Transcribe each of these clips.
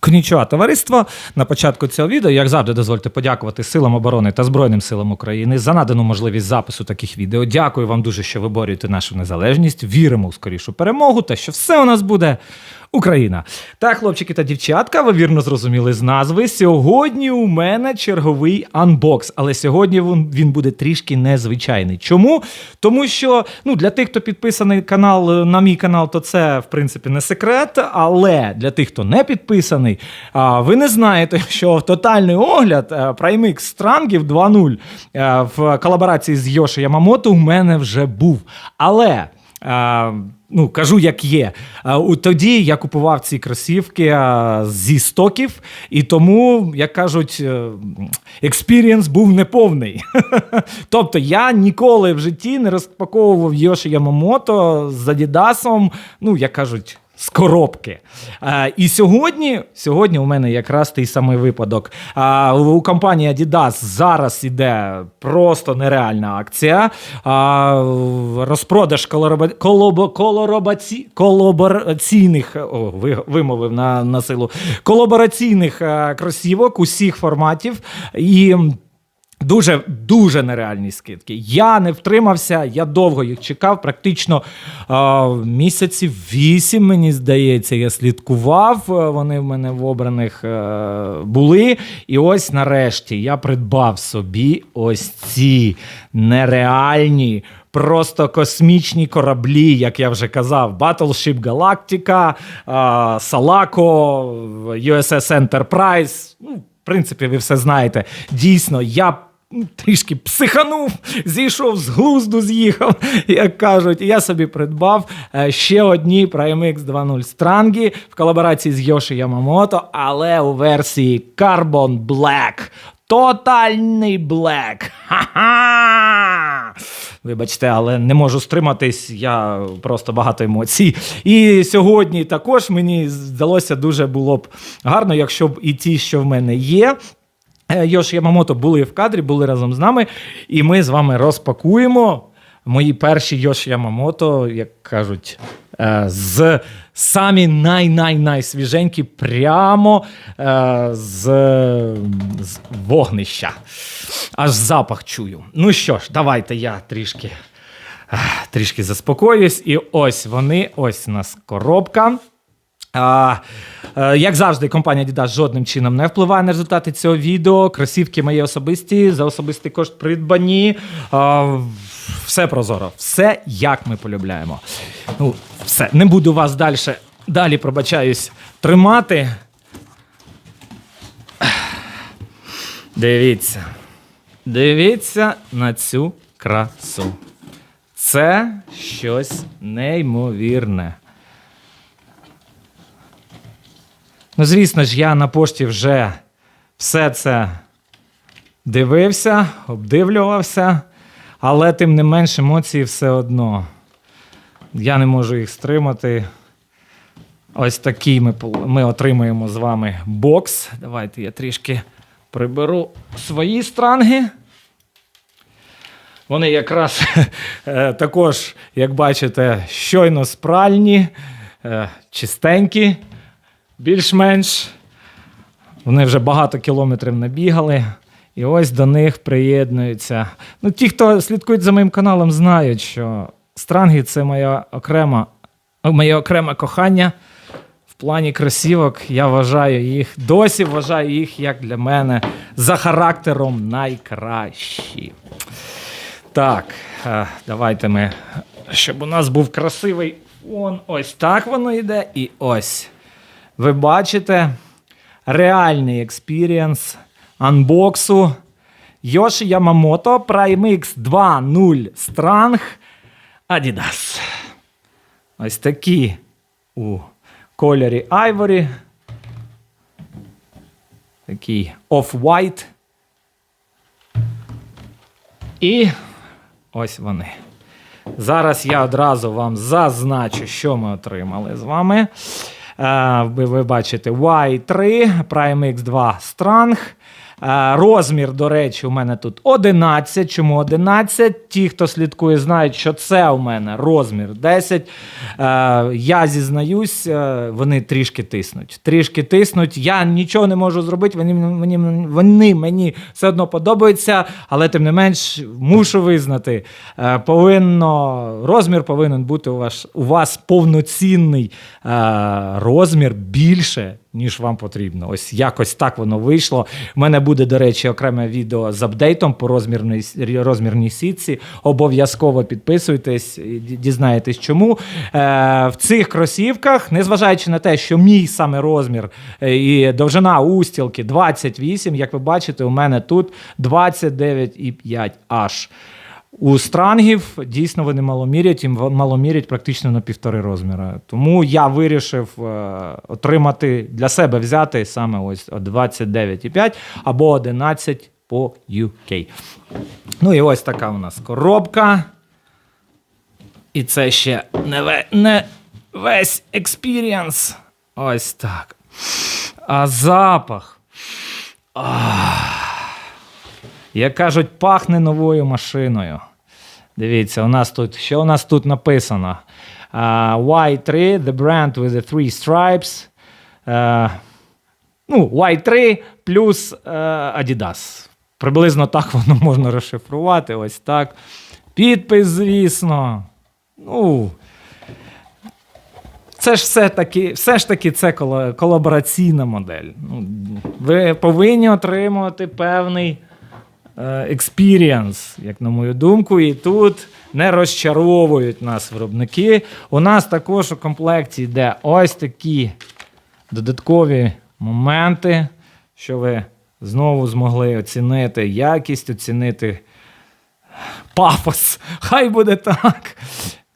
Конічуа, товариство. На початку цього відео, як завжди, дозвольте подякувати Силам оборони та Збройним силам України за надану можливість запису таких відео. Дякую вам дуже, що ви борюєте нашу незалежність. Віримо у скорішу перемогу та що все у нас буде Україна. Так, хлопчики та дівчатка, ви вірно зрозуміли з назви. Сьогодні у мене черговий анбокс, але сьогодні він, буде трішки незвичайний. Чому? Тому що ну, для тих, хто підписаний канал на мій канал, то це в принципі не секрет. Але для тих, хто не підписаний, ви не знаєте, що тотальний огляд е, PrimeX Странгів 2.0 е, в колаборації з Йоші Ямамото у мене вже був. Але. Ну, кажу, як є. А, у тоді я купував ці кросівки зі стоків, і тому, як кажуть, експірієнс був неповний. тобто я ніколи в житті не розпаковував Йоші Ямамото з Адідасом, ну, як кажуть. З коробки. А, і сьогодні сьогодні у мене якраз той самий випадок. А, у компанії Adidas зараз іде просто нереальна акція. А, розпродаж колороба, колобо, вимовив на, на силу колабораційних е, кросівок усіх форматів. І Дуже дуже нереальні скидки. Я не втримався, я довго їх чекав. Практично е, місяців вісім, мені здається, я слідкував. е, Вони в мене в обраних е, були. І ось нарешті я придбав собі ось ці нереальні. Просто космічні кораблі, як я вже казав, Battleship Galactica, Salako, USS Enterprise. Ну, в принципі, ви все знаєте. Дійсно, я трішки психанув, зійшов з глузду, з'їхав, як кажуть. І я собі придбав е, ще одні PrimeX 2.0 Странгі в колаборації з Йоші Ямамото, але у версії Carbon Black. Тотальний блек. Ха-ха! Вибачте, але не можу стриматись, я просто багато емоцій. І сьогодні також мені здалося дуже було б гарно, якщо б і ті, що в мене є. Е, Йош Ямамото були в кадрі, були разом з нами, і ми з вами розпакуємо мої перші Йош Ямамото, як кажуть, е, з самі най-най-найсвіженькі прямо е, з, з вогнища. Аж запах чую. Ну що ж, давайте я трішки, трішки заспокоюсь. І ось вони, ось у нас коробка. А, е, як завжди, компанія Adidas жодним чином не впливає на результати цього відео. Кросівки мої особисті, за особистий кошт придбані. А, все прозоро, все як ми полюбляємо. Ну, все, не буду вас далі, далі пробачаюсь, тримати. Дивіться. Дивіться на цю красу. Це щось неймовірне. Ну, звісно ж, я на пошті вже все це дивився, обдивлювався, але тим не менш емоції все одно. Я не можу їх стримати. Ось такий ми, ми отримуємо з вами бокс. Давайте я трішки приберу свої странги. Вони якраз е, також, як бачите, щойно спральні, е, чистенькі, більш-менш. Вони вже багато кілометрів набігали. І ось до них приєднуються. Ну, ті, хто слідкують за моїм каналом, знають, що странги це моя окрема, моє окреме кохання. В плані кросівок я вважаю їх, досі вважаю їх, як для мене, за характером найкращі. Так, е, давайте ми, щоб у нас був красивий фон. Ось так воно йде. І ось. Ви бачите реальний експірієнс анбоксу Йоші Ямамото PrimeX 2.0 Strang Adidas. Ось такі у кольорі Ivory. Такий off-white. І ось вони. Зараз я одразу вам зазначу, що ми отримали з вами. Е, Ви, бачите Y3, Prime X2 Strang, Е, Розмір, до речі, у мене тут 11. Чому 11? Ті, хто слідкує, знають, що це у мене розмір 10. Е, Я зізнаюсь, е, вони трішки тиснуть. Трішки тиснуть. Я нічого не можу зробити. Вони, мені, вони мені все одно подобаються, але тим не менш мушу визнати, е, повинно розмір повинен бути у вас у вас повноцінний е, розмір більше. Ніж вам потрібно. Ось якось так воно вийшло. У мене буде, до речі, окреме відео з апдейтом по розмірній, розмірній сітці. Обов'язково підписуйтесь, дізнаєтесь чому. Е, в цих кросівках, незважаючи на те, що мій саме розмір е, і довжина устілки 28, як ви бачите, у мене тут 29,5 аж. У странгів дійсно вони маломірять, їм маломірять практично на півтори розміра. Тому я вирішив е, отримати для себе взяти саме ось 29,5 або 11 по UK. Ну і ось така у нас коробка. І це ще не, не весь експірієнс. Ось так. А запах. Як кажуть, пахне новою машиною. Дивіться, у нас тут, що у нас тут написано? Uh, Y3, the brand with the three stripes. Uh, ну, Y3 плюс uh, Adidas. Приблизно так воно можна розшифрувати. Ось так. Підпис, звісно. Ну, це ж все таки, все ж таки це колабораційна модель. Ну, ви повинні отримувати певний експірієнс, як на мою думку, і тут не розчаровують нас виробники. У нас також у комплекті йде ось такі додаткові моменти, що ви знову змогли оцінити якість, оцінити пафос. Хай буде так.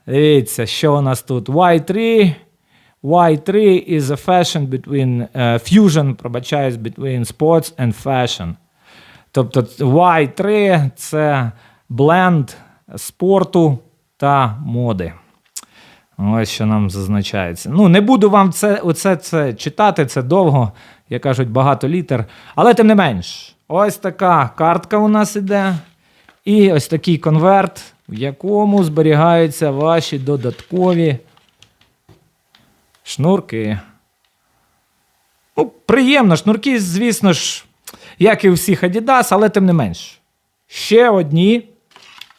Дивіться, що у нас тут? Y3. Y3 is a fashion between uh, fusion, пробачаюсь, between sports and fashion. Тобто Y3 це бленд спорту та моди. Ось що нам зазначається. Ну, не буду вам це, оце це читати, це довго, як кажуть, багато літер. Але тим не менш, ось така картка у нас іде. І ось такий конверт, в якому зберігаються ваші додаткові шнурки. Ну, приємно, шнурки, звісно ж, як і у всіх Adidas, але тим не менш. Ще одні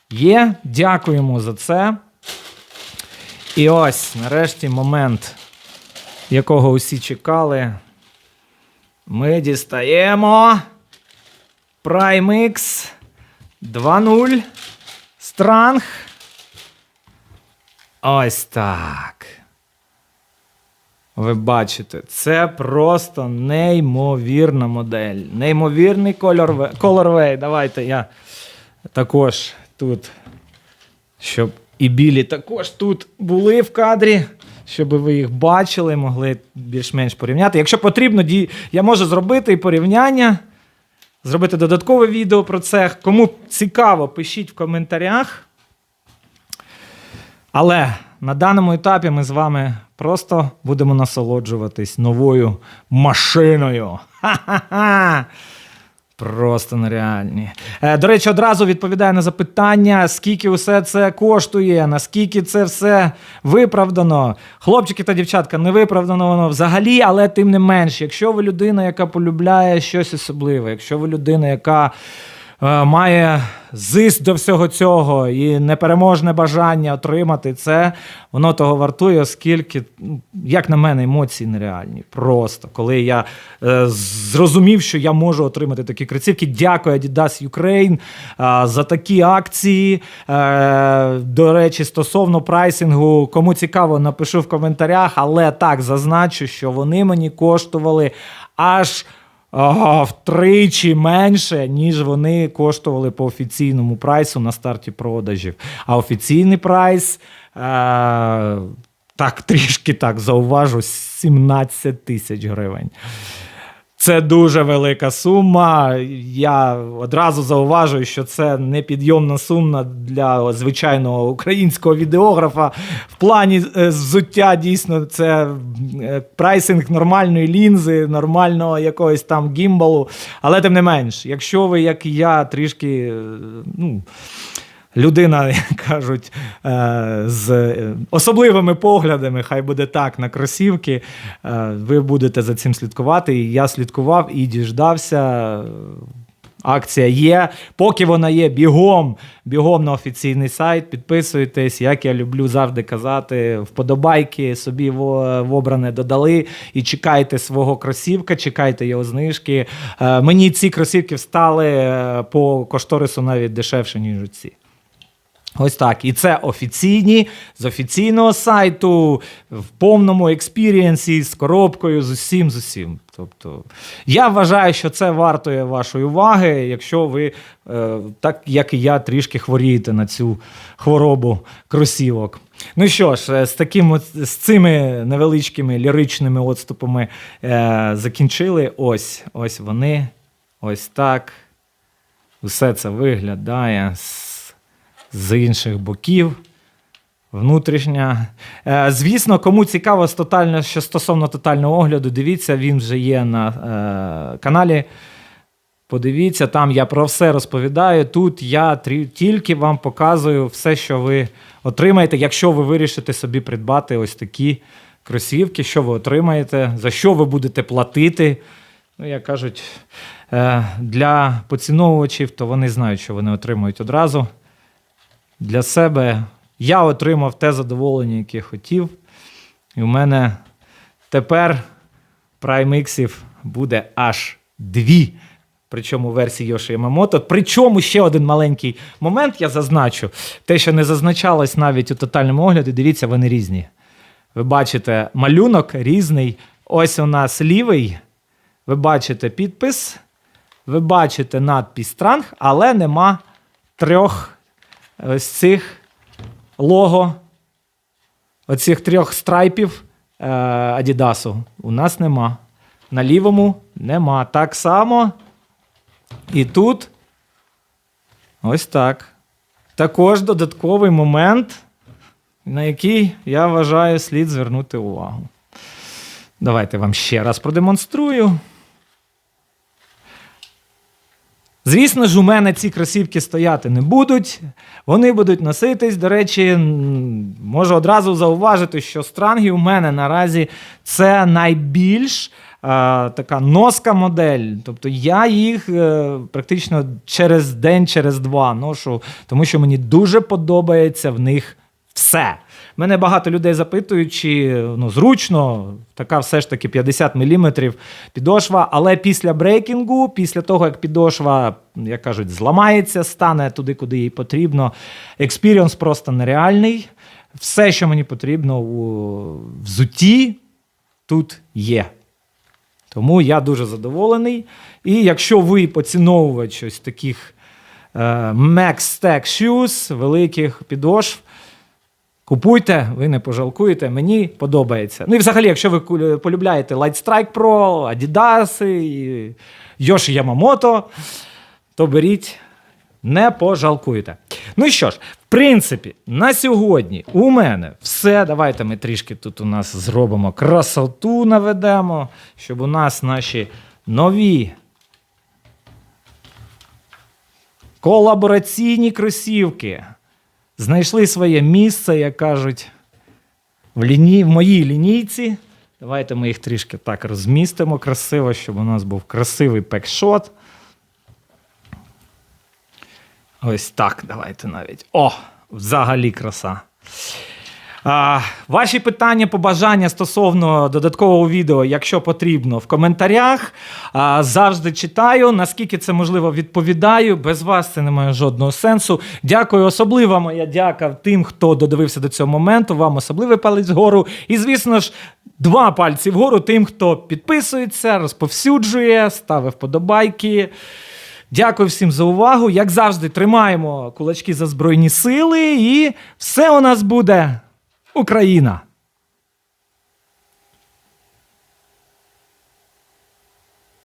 є. Дякуємо за це. І ось, нарешті, момент, якого усі чекали. Ми дістаємо Prime X 2.0 Странг. Ось так. Ви бачите, це просто неймовірна модель. Неймовірний колорвей. Давайте я також тут, щоб і білі також тут були в кадрі, щоб ви їх бачили, могли більш-менш порівняти. Якщо потрібно, я можу зробити і порівняння, зробити додаткове відео про це. Кому цікаво, пишіть в коментарях. Але на даному етапі ми з вами просто будемо насолоджуватись новою машиною. Ха-ха-ха! Просто нереальні. Е, до речі, одразу відповідаю на запитання, скільки усе це коштує, наскільки це все виправдано. Хлопчики та дівчатка, не виправдано воно взагалі, але тим не менш, якщо ви людина, яка полюбляє щось особливе, якщо ви людина, яка має зиск до всього цього і непереможне бажання отримати це, воно того вартує, оскільки, ну, як на мене, емоції нереальні. Просто коли я е, зрозумів, що я можу отримати такі кросівки. Дякую Adidas Ukraine е, за такі акції. Е, до речі, стосовно прайсингу, кому цікаво, напишу в коментарях, але так зазначу, що вони мені коштували аж. Втричі менше, ніж вони коштували по офіційному прайсу на старті продажів. А офіційний прайс, А, так трішки так зауважу, 17 тисяч гривень. Це дуже велика сума. Я одразу зауважую, що це непідйомна сума для звичайного українського відеографа. В плані е, взуття дійсно це е, прайсинг нормальної лінзи, нормального якогось там гімбалу. Але тим не менш, якщо ви, як і я, трішки. е, ну, людина, як кажуть, е, з е, особливими поглядами, хай буде так, на кросівки. е, Ви будете за цим слідкувати. І я слідкував і діждався. Акція є. Поки вона є, бігом, бігом на офіційний сайт. Підписуйтесь, як я люблю завжди казати. Вподобайки собі в, обране додали і чекайте свого кросівка, чекайте його знижки. Мені ці кросівки встали по кошторису навіть дешевше, ніж ці. Ось так. І це офіційні з офіційного сайту, в повному експірієнсі, з коробкою, з усім, з усім. Тобто, я вважаю, що це вартує вашої уваги, якщо ви, е, так як і я, трішки хворієте на цю хворобу кросівок. Ну що ж, е, з таким з цими невеличкими ліричними отступами е, закінчили. Ось, ось вони. Ось так. Усе це виглядає з, інших боків. Внутрішня. Е, звісно, кому цікаво тотально, що стосовно тотального огляду, дивіться, він вже є на е, каналі. Подивіться, там я про все розповідаю. Тут я тільки вам показую все, що ви отримаєте, якщо ви вирішите собі придбати ось такі кросівки, що ви отримаєте, за що ви будете платити. Ну, як кажуть, е, для поціновувачів, то вони знають, що вони отримують одразу. Для себе я отримав те задоволення, яке хотів. І у мене тепер прайміксів буде аж дві. Причому версії Йоші Ямамото. Причому ще один маленький момент я зазначу. Те, що не зазначалось навіть у тотальному огляді, дивіться, вони різні. Ви бачите, малюнок різний. Ось у нас лівий. Ви бачите підпис, ви бачите надпись Транг, але нема трьох ось цих лого, оцих трьох страйпів е, Адідасу. У нас нема. На лівому нема. Так само. І тут ось так. Також додатковий момент, на який я вважаю слід звернути увагу. Давайте вам ще раз продемонструю. Звісно ж, у мене ці кросівки стояти не будуть. Вони будуть носитись. До речі, можу одразу зауважити, що странги у мене наразі це найбільш така носка модель. Тобто я їх е, практично через день, через два ношу, тому що мені дуже подобається в них все. Мене багато людей запитують, чи ну, зручно, така все ж таки 50 мм підошва, але після брейкінгу, після того, як підошва, як кажуть, зламається, стане туди, куди їй потрібно, експіріонс просто нереальний. Все, що мені потрібно у взутті, тут є. Тому я дуже задоволений. І якщо ви поціновувач ось таких е, Max Stack Shoes, великих підошв, Купуйте, ви не пожалкуєте, мені подобається. Ну і взагалі, якщо ви полюбляєте Light Strike Pro, Adidas, Yoshi Yamamoto, то беріть, не пожалкуєте. Ну і що ж, в принципі, на сьогодні у мене все. Давайте ми трішки тут у нас зробимо красоту, наведемо, щоб у нас наші нові колабораційні кросівки знайшли своє місце, як кажуть, в, ліні... в моїй лінійці. Давайте ми їх трішки так розмістимо красиво, щоб у нас був красивий пекшот. Ось так, давайте навіть. О, взагалі краса. Ваші питання, побажання стосовно додаткового відео, якщо потрібно, в коментарях. Завжди читаю. Наскільки це можливо, відповідаю. Без вас це не має жодного сенсу. Дякую, особлива моя дяка тим, хто додивився до цього моменту. Вам особливий палець вгору. І, звісно ж, два пальці вгору тим, хто підписується, розповсюджує, ставить вподобайки. Дякую всім за увагу. Як завжди, тримаємо кулачки за Збройні сили, і все у нас буде Україна!